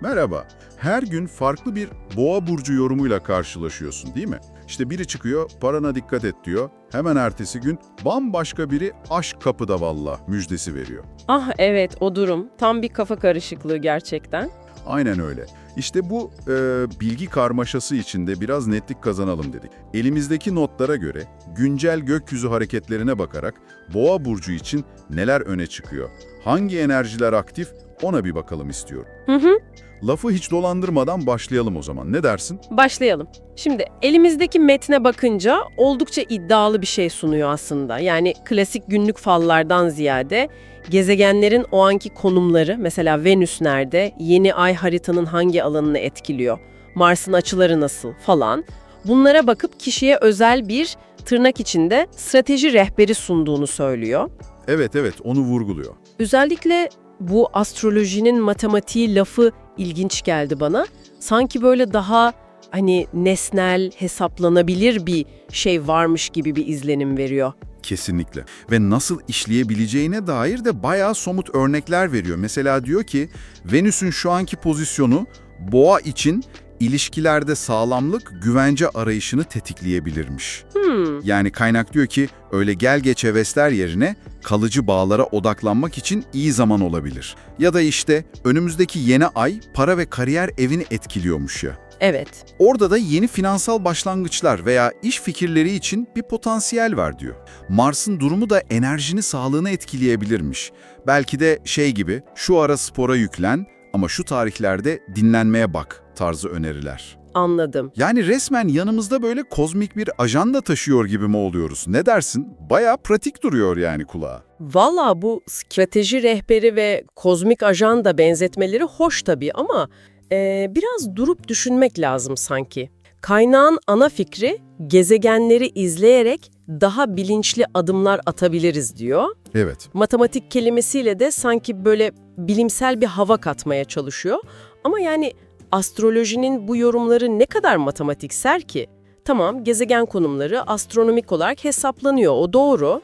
Merhaba. Her gün farklı bir boğa burcu yorumuyla karşılaşıyorsun değil mi? İşte biri çıkıyor, parana dikkat et diyor. Hemen ertesi gün bambaşka biri aşk kapıda valla müjdesi veriyor. Ah evet o durum. Tam bir kafa karışıklığı gerçekten. Aynen öyle. İşte bu e, bilgi karmaşası içinde biraz netlik kazanalım dedik. Elimizdeki notlara göre güncel gökyüzü hareketlerine bakarak boğa burcu için neler öne çıkıyor? Hangi enerjiler aktif? Ona bir bakalım istiyorum. Hı hı. Lafı hiç dolandırmadan başlayalım o zaman. Ne dersin? Başlayalım. Şimdi elimizdeki metne bakınca oldukça iddialı bir şey sunuyor aslında. Yani klasik günlük fallardan ziyade gezegenlerin o anki konumları, mesela Venüs nerede, yeni ay haritanın hangi alanını etkiliyor, Mars'ın açıları nasıl falan. Bunlara bakıp kişiye özel bir tırnak içinde strateji rehberi sunduğunu söylüyor. Evet evet onu vurguluyor. Özellikle bu astrolojinin matematiği lafı ilginç geldi bana. Sanki böyle daha hani nesnel, hesaplanabilir bir şey varmış gibi bir izlenim veriyor. Kesinlikle. Ve nasıl işleyebileceğine dair de bayağı somut örnekler veriyor. Mesela diyor ki Venüs'ün şu anki pozisyonu boğa için ilişkilerde sağlamlık, güvence arayışını tetikleyebilirmiş. Hmm, Yani kaynak diyor ki öyle gel geç hevesler yerine kalıcı bağlara odaklanmak için iyi zaman olabilir. Ya da işte önümüzdeki yeni ay para ve kariyer evini etkiliyormuş ya. evet. Orada da yeni finansal başlangıçlar veya iş fikirleri için bir potansiyel var diyor. Mars'ın durumu da enerjini, sağlığını etkileyebilirmiş. Belki de şey gibi, şu ara spora yüklen ama şu tarihlerde dinlenmeye bak tarzı öneriler. Anladım. Yani resmen yanımızda böyle kozmik bir ajanda taşıyor gibi mi oluyoruz? Ne dersin? Bayağı pratik duruyor yani kulağa. Valla bu strateji rehberi ve kozmik ajanda benzetmeleri hoş tabii ama e, biraz durup düşünmek lazım sanki. Kaynağın ana fikri gezegenleri izleyerek daha bilinçli adımlar atabiliriz diyor. Evet. matematik kelimesiyle de sanki böyle bilimsel bir hava katmaya çalışıyor. Ama yani astrolojinin bu yorumları ne kadar matematiksel ki? Tamam, gezegen konumları astronomik olarak hesaplanıyor, o doğru.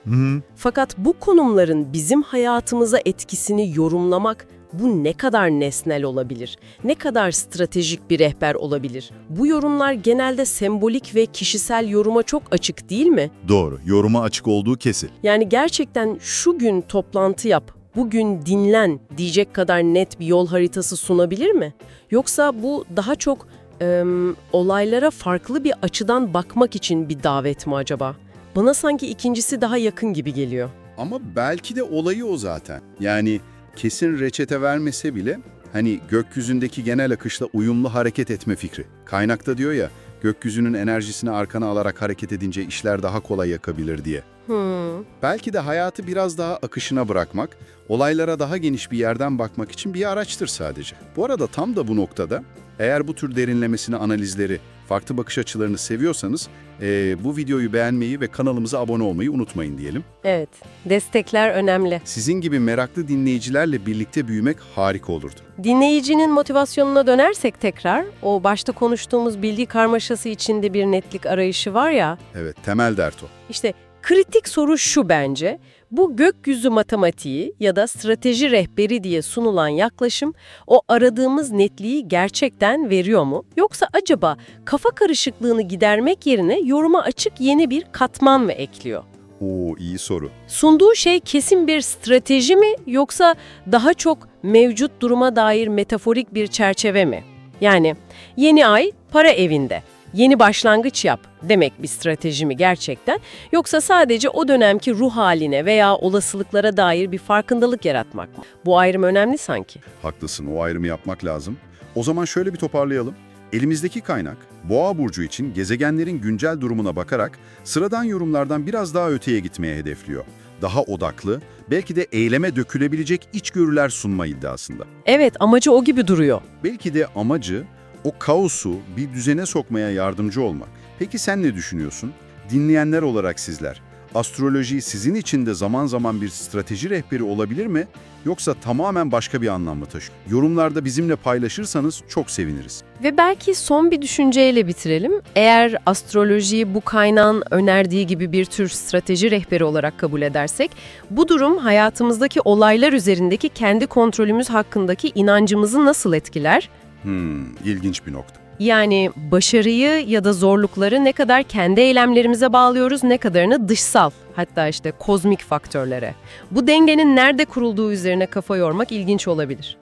Fakat bu konumların bizim hayatımıza etkisini yorumlamak bu ne kadar nesnel olabilir? Ne kadar stratejik bir rehber olabilir? Bu yorumlar genelde sembolik ve kişisel yoruma çok açık değil mi? Doğru. Yoruma açık olduğu kesin. Yani gerçekten şu gün toplantı yap, bugün dinlen diyecek kadar net bir yol haritası sunabilir mi? Yoksa bu daha çok em, olaylara farklı bir açıdan bakmak için bir davet mi acaba? Bana sanki ikincisi daha yakın gibi geliyor. Ama belki de olayı o zaten. Yani kesin reçete vermese bile hani gökyüzündeki genel akışla uyumlu hareket etme fikri. Kaynakta diyor ya gökyüzünün enerjisini arkana alarak hareket edince işler daha kolay yakabilir diye. Hmm, Belki de hayatı biraz daha akışına bırakmak, olaylara daha geniş bir yerden bakmak için bir araçtır sadece. Bu arada tam da bu noktada eğer bu tür derinlemesine analizleri, farklı bakış açılarını seviyorsanız eee, bu videoyu beğenmeyi ve kanalımıza abone olmayı unutmayın diyelim. evet, destekler önemli. Sizin gibi meraklı dinleyicilerle birlikte büyümek harika olurdu. Dinleyicinin motivasyonuna dönersek tekrar, o başta konuştuğumuz bilgi karmaşası içinde bir netlik arayışı var ya, Evet, temel dert o. İşte kritik soru şu bence. Bu gökyüzü matematiği ya da strateji rehberi diye sunulan yaklaşım o aradığımız netliği gerçekten veriyor mu? Yoksa acaba kafa karışıklığını gidermek yerine yoruma açık yeni bir katman mı ekliyor? Oo, iyi soru. Sunduğu şey kesin bir strateji mi yoksa daha çok mevcut duruma dair metaforik bir çerçeve mi? Yani yeni ay para evinde, yeni başlangıç yap demek bir strateji mi gerçekten yoksa sadece o dönemki ruh haline veya olasılıklara dair bir farkındalık yaratmak mı? Bu ayrım önemli sanki. Haklısın, o ayrımı yapmak lazım. O zaman şöyle bir toparlayalım. Elimizdeki kaynak, Boğa burcu için gezegenlerin güncel durumuna bakarak sıradan yorumlardan biraz daha öteye gitmeye hedefliyor. Daha odaklı, belki de eyleme dökülebilecek içgörüler sunma iddiasında. Evet amacı o gibi duruyor. Belki de amacı o kaosu bir düzene sokmaya yardımcı olmak. Peki sen ne düşünüyorsun? Dinleyenler olarak sizler, astroloji sizin için de zaman zaman bir strateji rehberi olabilir mi? Yoksa tamamen başka bir anlam mı taşıyor? Yorumlarda bizimle paylaşırsanız çok seviniriz. Ve belki son bir düşünceyle bitirelim. Eğer astrolojiyi bu kaynağın önerdiği gibi bir tür strateji rehberi olarak kabul edersek, bu durum hayatımızdaki olaylar üzerindeki kendi kontrolümüz hakkındaki inancımızı nasıl etkiler? Hmm, ilginç bir nokta. Yani başarıyı ya da zorlukları ne kadar kendi eylemlerimize bağlıyoruz, ne kadarını dışsal, hatta işte kozmik faktörlere. Bu dengenin nerede kurulduğu üzerine kafa yormak ilginç olabilir.